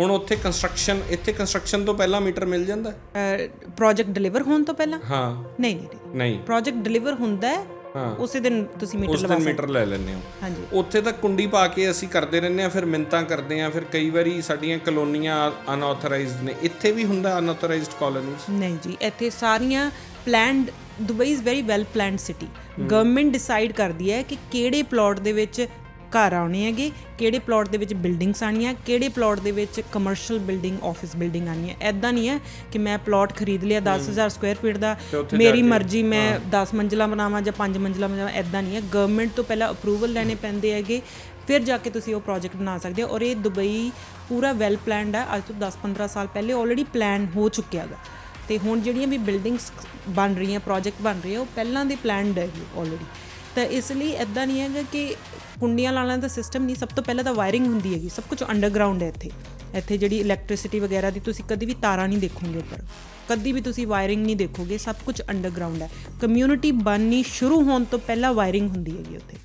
ਹੁਣ ਉੱਥੇ ਕੰਸਟਰਕਸ਼ਨ ਇੱਥੇ ਕੰਸਟਰਕਸ਼ਨ ਤੋਂ ਪਹਿਲਾਂ ਮੀਟਰ ਮਿਲ ਜਾਂਦਾ? ਹੈ? ਪ੍ਰੋਜੈਕਟ ਡਿਲੀਵਰ ਹੋਣ ਤੋਂ ਪਹਿਲਾਂ? ਹਾਂ। ਨਹੀਂ ਨਹੀਂ ਨਹੀਂ। ਪ੍ਰੋਜੈਕਟ ਡਿਲੀਵਰ ਹੁੰਦਾ ਹੈ ਹਾਂ। ਉਸੇ ਦਿਨ ਤੁਸੀਂ ਮੀਟਰ ਉਸ ਲਵਾ ਦਿਨ ਸਕਦੇ ਮੀਟਰ ਲੈ ਲੈਂਦੇ ਹੋ। ਹਾਂਜੀ। ਉੱਥੇ ਤਾਂ ਕੁੰਡੀ ਪਾ ਕੇ ਅਸੀਂ ਕਰਦੇ ਰਹਿੰਦੇ ਆ ਫਿਰ ਮਿੰਤਾਂ ਕਰਦੇ ਆ ਫਿਰ ਕਈ ਵਾਰੀ ਸਾਡੀਆਂ ਕਲੋਨੀਆਂ ਅਨਆਥੋਰਾਈਜ਼ਡ ਨੇ। ਇੱਥੇ ਵੀ ਹੁੰਦਾ ਅਨਆਥੋਰਾਈਜ਼ਡ ਕਾਲੋਨੀਜ਼ ਨਹੀਂ ਜੀ ਇੱਥੇ ਸਾਰੀਆਂ planned Dubai is very well planned city government decided ਕਰਦੀ ਹੈ ਕਿ ਕਿਹੜੇ ਪਲਾਟ ਦੇ ਵਿੱਚ ਘਰ ਆਉਣੇ ਹੈਗੇ ਕਿਹੜੇ ਪਲਾਟ ਦੇ ਵਿੱਚ ਬਿਲਡਿੰਗਸ ਆਣੀਆਂ ਕਿਹੜੇ ਪਲਾਟ ਦੇ ਵਿੱਚ ਕਮਰਸ਼ੀਅਲ ਬਿਲਡਿੰਗ ਆਫਿਸ ਬਿਲਡਿੰਗ ਆਣੀ ਹੈ ਐਦਾਂ ਨਹੀਂ ਹੈ ਕਿ ਮੈਂ ਪਲਾਟ ਖਰੀਦ ਲਿਆ 10000 ਸਕੁਅਰ ਫੀਟ ਦਾ ਮੇਰੀ ਮਰਜ਼ੀ ਮੈਂ 10 ਮੰਜ਼ਲਾ ਬਣਾਵਾਂ ਜਾਂ 5 ਮੰਜ਼ਲਾ ਬਣਾਵਾਂ ਐਦਾਂ ਨਹੀਂ ਹੈ। ਗਵਰਨਮੈਂਟ ਤੋਂ ਪਹਿਲਾਂ ਅਪਰੂਵਲ ਲੈਣੇ ਪੈਂਦੇ ਹੈਗੇ ਫਿਰ ਜਾ ਕੇ ਤੁਸੀਂ ਉਹ ਪ੍ਰੋਜੈਕਟ ਬਣਾ ਸਕਦੇ ਹੋ। ਔਰ ਇਹ ਦੁਬਈ ਪੂਰਾ ਵੈਲ ਪਲਾਨਡ ਹੈ ਅੱਜ ਤੋਂ 10-15 ਸਾਲ ਪਹਿਲੇ ਆਲਰੇਡੀ ਪਲਾਨ ਹੋ ਚੁੱਕਿਆ ਹੈਗਾ। ਤੇ ਹੁਣ ਜਿਹੜੀਆਂ ਵੀ ਬਿਲਡਿੰਗਸ ਬਣ ਰਹੀਆਂ ਪ੍ਰੋਜੈਕਟ ਬਣ ਰਹੇ ਉਹ ਪਹਿਲਾਂ ਦੇ ਪਲਾਨਡ ਹੈ ਆਲਰੇਡੀ ਤਾਂ ਇਸ ਲਈ ਐਦਾਂ ਨਹੀਂ ਹੈਗਾ ਕਿ ਕੁੰਡੀਆਂ ਲਾਣਾ ਦਾ ਸਿਸਟਮ ਨਹੀਂ, ਸਭ ਤੋਂ ਪਹਿਲਾਂ ਤਾਂ ਵਾਇਰਿੰਗ ਹੁੰਦੀ ਹੈਗੀ, ਸਭ ਕੁਝ ਅੰਡਰਗਰਾਉਂਡ ਹੈ ਇੱਥੇ। ਇੱਥੇ ਜਿਹੜੀ ਇਲੈਕਟ੍ਰਿਸਿਟੀ ਵਗੈਰਾ ਦੀ ਤੁਸੀਂ ਕਦੀ ਵੀ ਤਾਰਾਂ ਨਹੀਂ ਦੇਖੋਗੇ ਉੱਪਰ। ਕਦੀ ਵੀ ਤੁਸੀਂ ਵਾਇਰਿੰਗ ਨਹੀਂ ਦੇਖੋਗੇ, ਸਭ ਕੁਝ ਅੰਡਰਗਰਾਉਂਡ ਹੈ। ਕਮਿਊਨਿਟੀ ਬਣਨੀ ਸ਼ੁਰੂ ਹੋਣ ਤੋਂ ਪਹਿਲਾਂ ਵਾਇਰਿੰਗ ਹੁੰਦੀ ਹੈਗੀ ਉੱਥੇ।